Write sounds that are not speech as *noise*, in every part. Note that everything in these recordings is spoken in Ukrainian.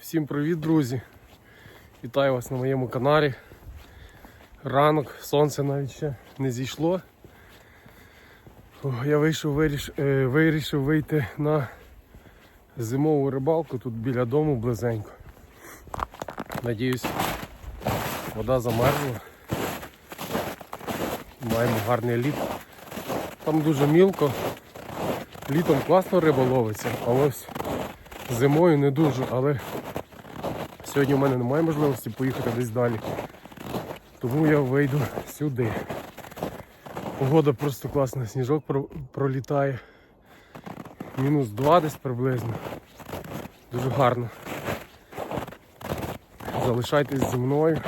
Всім привіт, друзі! Вітаю вас на моєму каналі. Ранок, сонце навіть ще не зійшло. Я вийшов, виріш, е, вирішив вийти на зимову рибалку тут біля дому близенько. Надіюсь, вода замерзла. Маємо гарний лід. Там дуже мілко. Літом класно риба ловиться, а ось зимою не дуже, але сьогодні в мене немає можливості поїхати десь далі. Тому я вийду сюди. Погода просто класна, сніжок пролітає. Мінус 2 десь приблизно. Дуже гарно. Залишайтесь зі мною.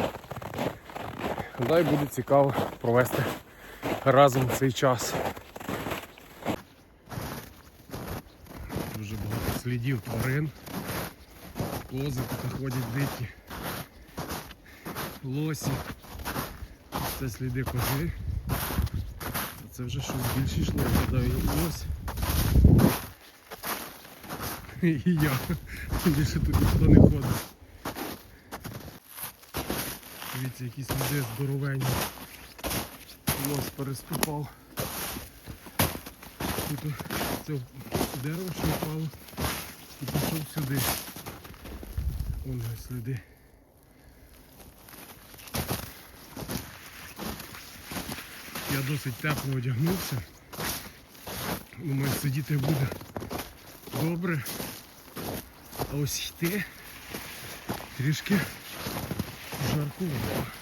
Дай буде цікаво провести разом цей час. Дуже багато слідів тварин. Кози тут ходять дикі. Лосі. Це сліди кози. Це вже щось більше йшло, гадаю, лось. І я. Більше тут ніхто не ходить. Дивіться, які сліди здоровенні. Лось переступав. Тут це дерево що впало і пішов сюди. Вон його сліди. Я досить тепло одягнувся. Думаю, сидіти буде добре. А ось йти трішки жаркувато.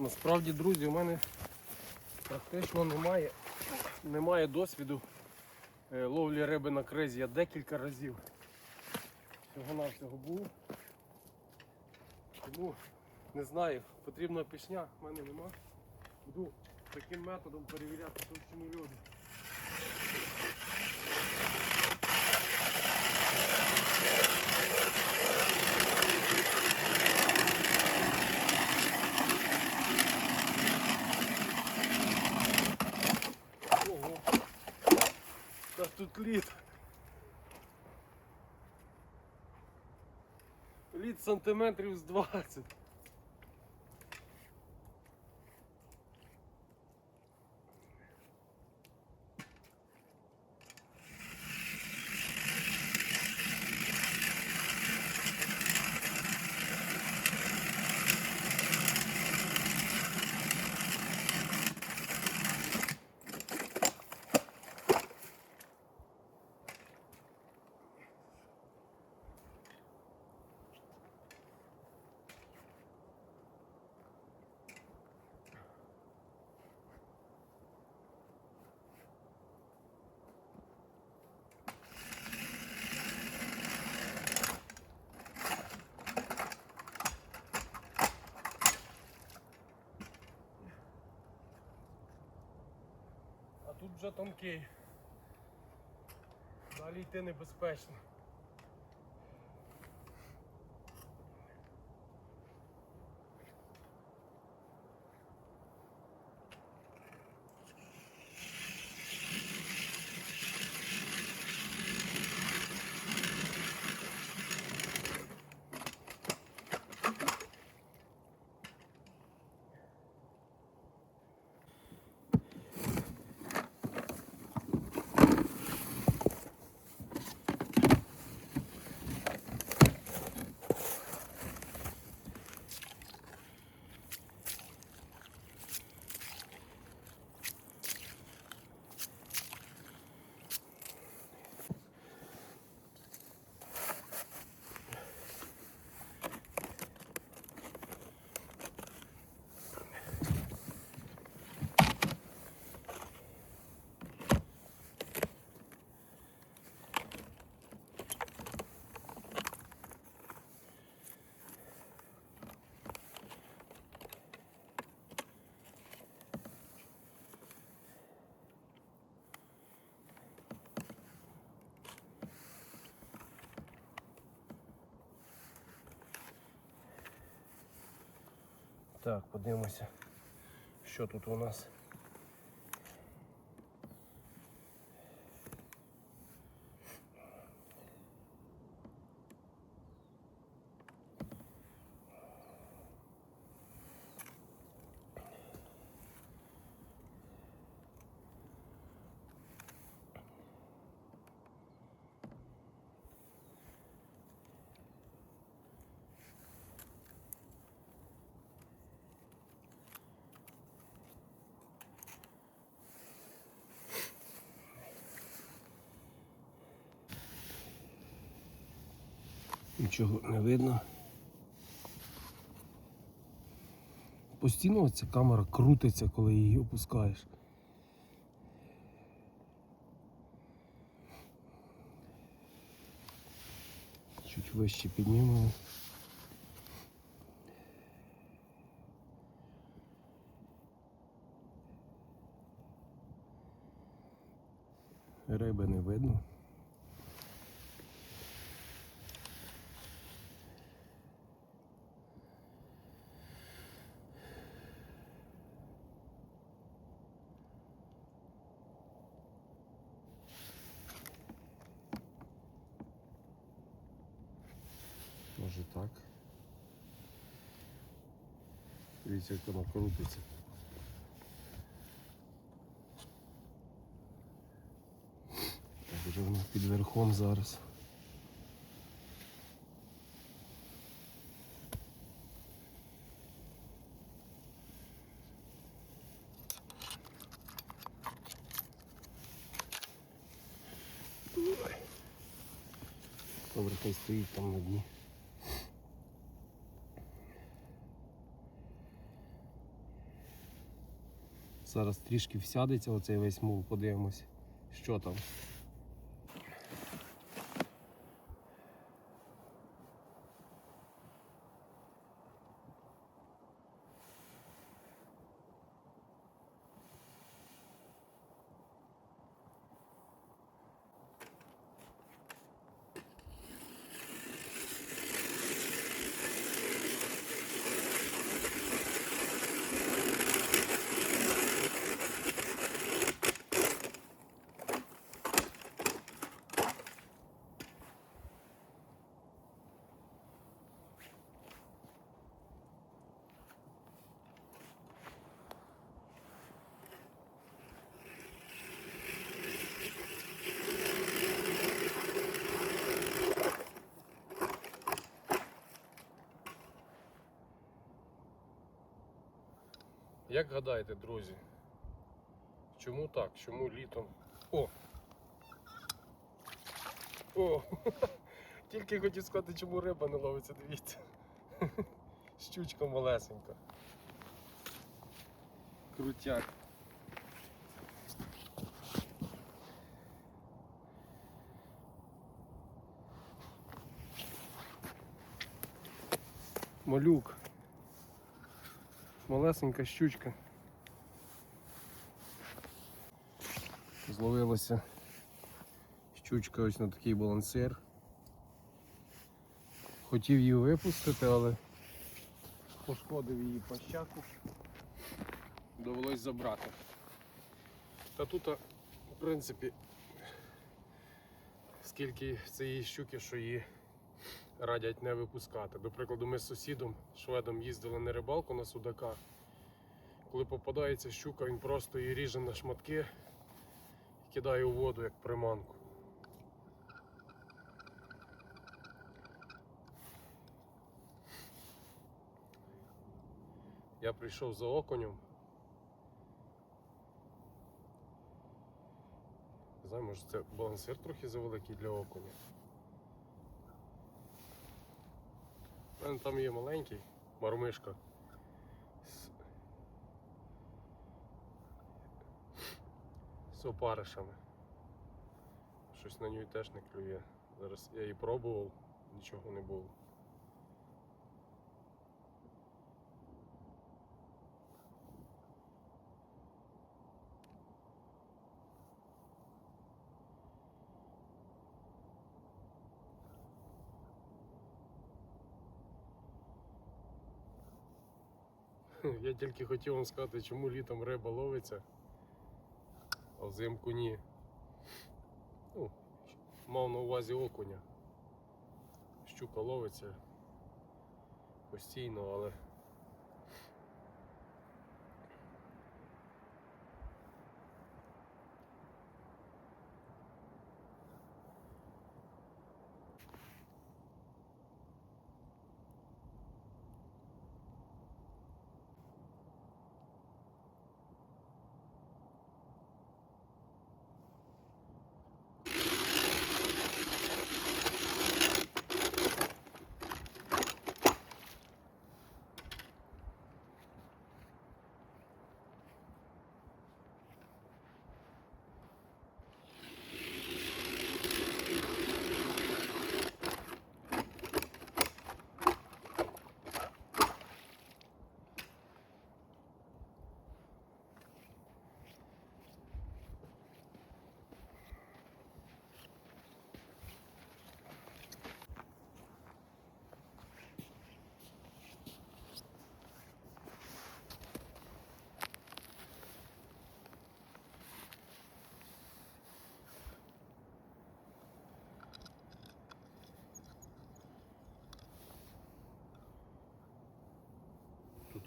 Насправді, друзі, у мене практично немає, немає досвіду е, ловлі риби на кризі. Я декілька разів всього навсього був. Тому не знаю, потрібна пішня, в мене нема. Буду таким методом перевіряти товщину льоду. Лід. Лід сантиметрів з 20. Тут вже тонкий. Далі йти небезпечно. Так, подивимося, що тут у нас. Нічого не видно. Постійно ця камера крутиться, коли її опускаєш. Чуть вище піднімемо. Риби не видно. Може так. Дивіться, як воно крутиться. Так, вже воно під верхом зараз. Добре, хай стоїть там на дні. Зараз трішки всядеться оцей весь мул, подивимось, що там. Як гадаєте, друзі? Чому так? Чому літом? О! О! *laughs* Тільки хотів сказати, чому риба не ловиться, дивіться. Щучка малесенька. Крутяк. Малюк. Малесенька щучка. Зловилася щучка ось на такий балансир. Хотів її випустити, але пошкодив її пащаку. Довелось забрати. Та тут, в принципі, скільки цієї щуки, що її радять не випускати. До прикладу, ми з сусідом, шведом, їздили на рибалку на судака. Коли попадається щука, він просто її ріже на шматки і кидає у воду як приманку. Я прийшов за окунем. Не знаю, може це балансир трохи завеликий для окуня. Мене там є маленький мармишка. З, з опаришами. Щось на ній теж не клює. Зараз я її пробував, нічого не було. *laughs* Я тільки хотів вам сказати, чому літом риба ловиться, а взимку ні. Ну, мав на увазі окуня. Щука ловиться постійно, але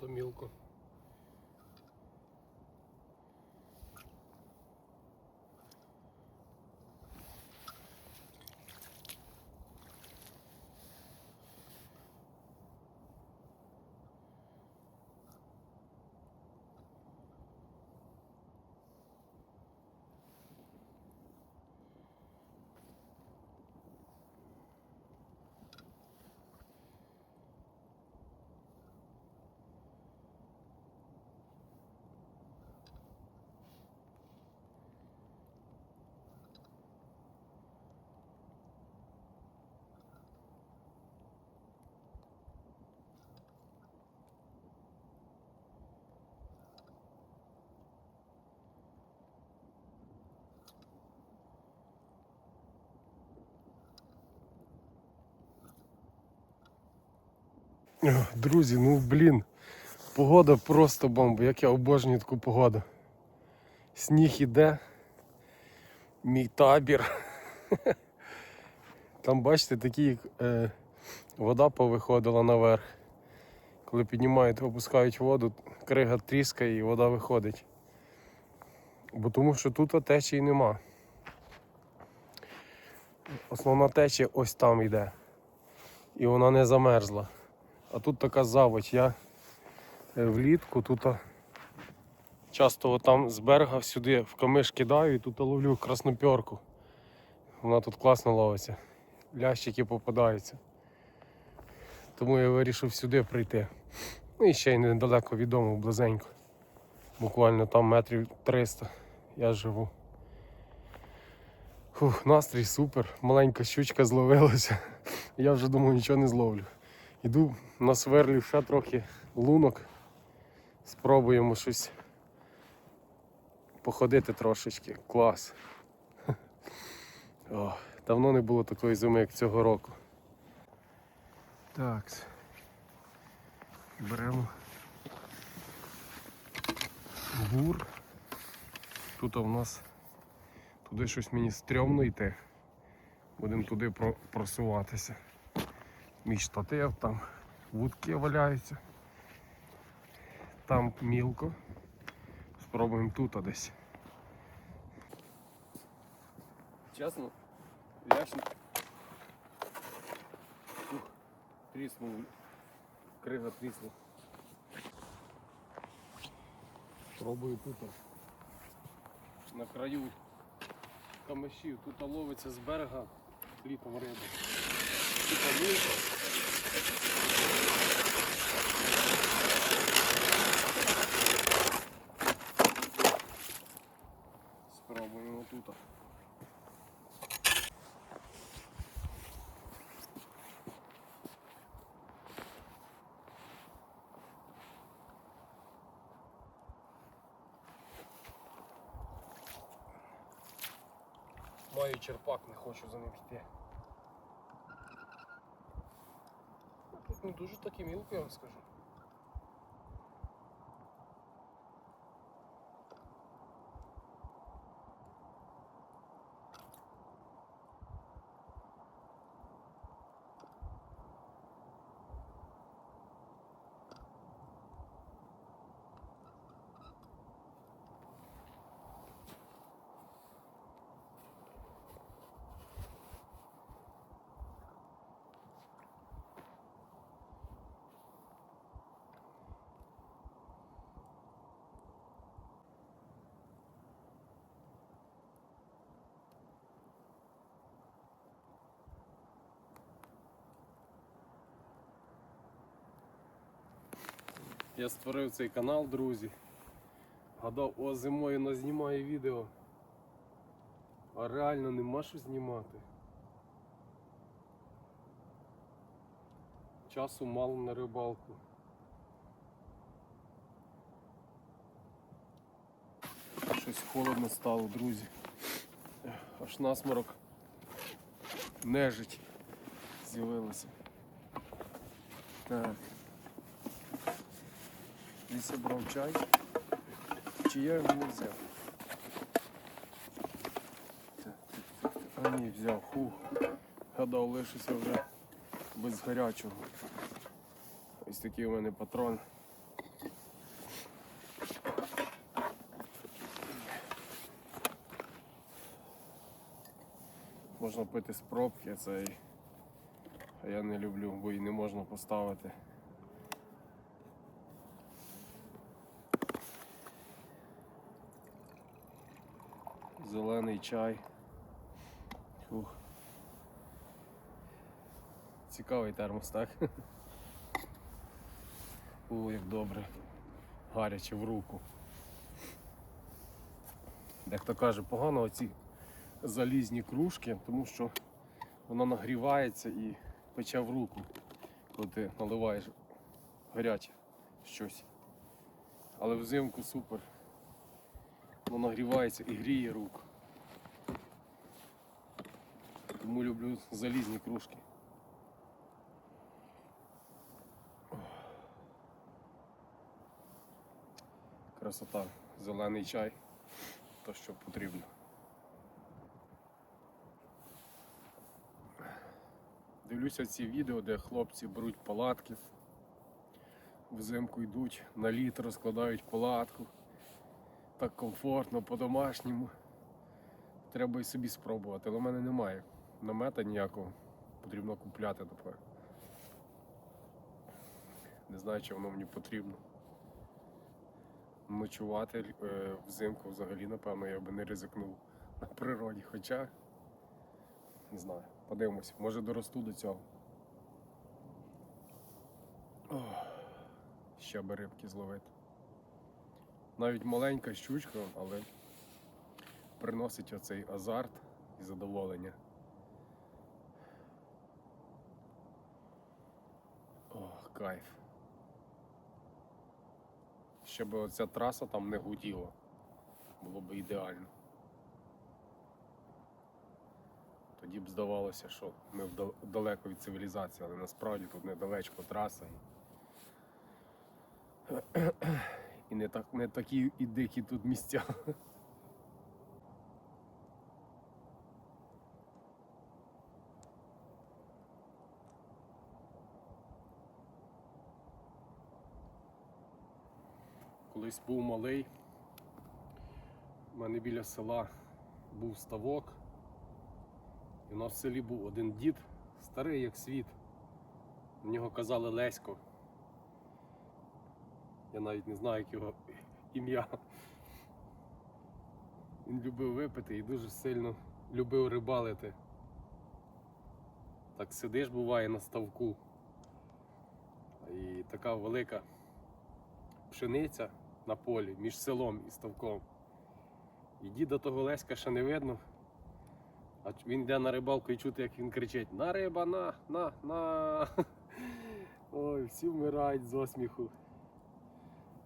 тут Друзі, ну блін, погода просто бомба, як я обожнюю таку погоду. Сніг іде, мій табір. Там, бачите, такі е, вода повиходила наверх. Коли піднімають, опускають воду, крига тріскає і вода виходить. Бо тому що тут течії нема. Основна течія ось там йде. І вона не замерзла. А тут така заводь. Я е, влітку тут часто там з берега сюди в камиш кидаю і тут ловлю краснопьорку. Вона тут класно ловиться. Лящики попадаються. Тому я вирішив сюди прийти. Ну і ще й недалеко від дому, близенько. Буквально там метрів 300 я живу. Фух, настрій супер. Маленька щучка зловилася. Я вже думаю, нічого не зловлю. Іду на сверлі ще трохи лунок. Спробуємо щось походити трошечки. Клас. О, давно не було такої зими, як цього року. Так. Беремо гур. Тут у нас туди щось мені стрьомно йти. Будемо туди про- просуватися. Мій штатив, там вудки валяються. Там мілко. Спробуємо тут а десь. Чесно, яшник. Ух, тріснув. Крига трісла. Пробую тут. На краю камишів. Тут ловиться з берега літом риба. Тут мілко. Спробуємо тут. Маю черпак, не хочу за ним йти. Ну, Тут не дуже таки мілко, я вам скажу. Я створив цей канал, друзі. Гадав, о, зимою назнімаю відео. А реально нема що знімати. Часу мало на рибалку. Щось холодно стало, друзі. Аж насморок нежить з'явилася. Так. Десь я брав чай. Чи я його не взяв? А ні, взяв. Хух. Гадав, лишився вже без гарячого. Ось такий у мене патрон. Можна пити з пробки цей. А я не люблю, бо і не можна поставити. Зелений чай. Фух. Цікавий термос, так? О, як добре. Гаряче в руку. Дехто каже, погано оці залізні кружки, тому що воно нагрівається і пече в руку, коли ти наливаєш гаряче щось. Але взимку супер. Воно нагрівається і гріє руку. Тому люблю залізні кружки. Красота, зелений чай, то що потрібно. Дивлюся ці відео, де хлопці беруть палатки, взимку йдуть на літ, розкладають палатку. Так комфортно, по-домашньому. Треба і собі спробувати, але в мене немає намета ніякого. Потрібно купляти тепер. Не знаю, чи воно мені потрібно. Ночувати е, взимку взагалі, напевно, я би не ризикнув на природі. Хоча, не знаю, подивимось, може доросту до цього. Ох, ще би рибки зловити. Навіть маленька щучка, але приносить оцей азарт і задоволення. Ох, кайф. Ще би оця траса там не гуділа. Було б ідеально. Тоді б здавалося, що ми далеко від цивілізації, але насправді тут недалечко траса. І, не, так, не такі і дикі тут місця. Колись був малий. У мене біля села був ставок. І у нас в селі був один дід, старий як світ. На нього казали Лесько. Я навіть не знаю, як його ім'я. Він любив випити і дуже сильно любив рибалити. Так сидиш буває на ставку. І така велика пшениця на полі між селом і ставком. І діда того Леська ще не видно. А він йде на рибалку і чути, як він кричить: На риба, на, на, на. *laughs* Ой, всі вмирають з осміху.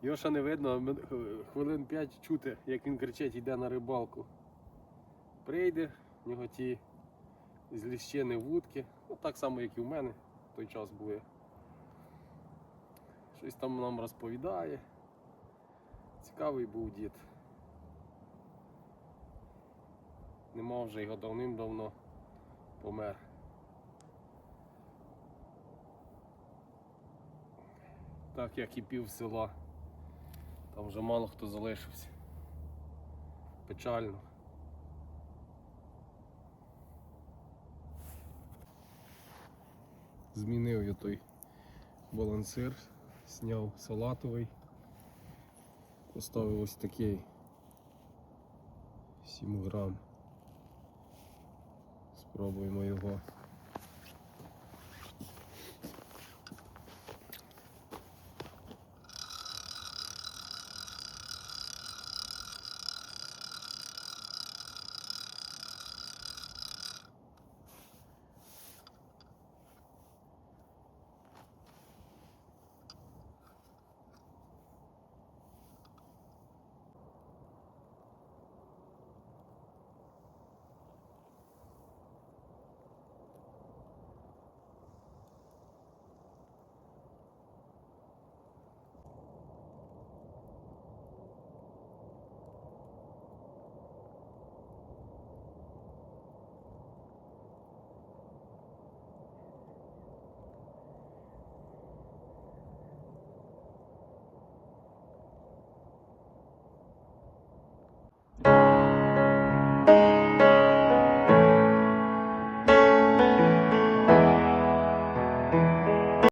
Ще не видно, хвилин 5 чути, як він кричить, йде на рибалку. Прийде, в нього ті з ліщини вудки, ну так само, як і в мене в той час були. Щось там нам розповідає. Цікавий був дід. Нема вже його давним-давно помер. Так як і пів села. Там вже мало хто залишився. Печально. Змінив я той балансир, зняв салатовий, поставив ось такий 7 грам. Спробуємо його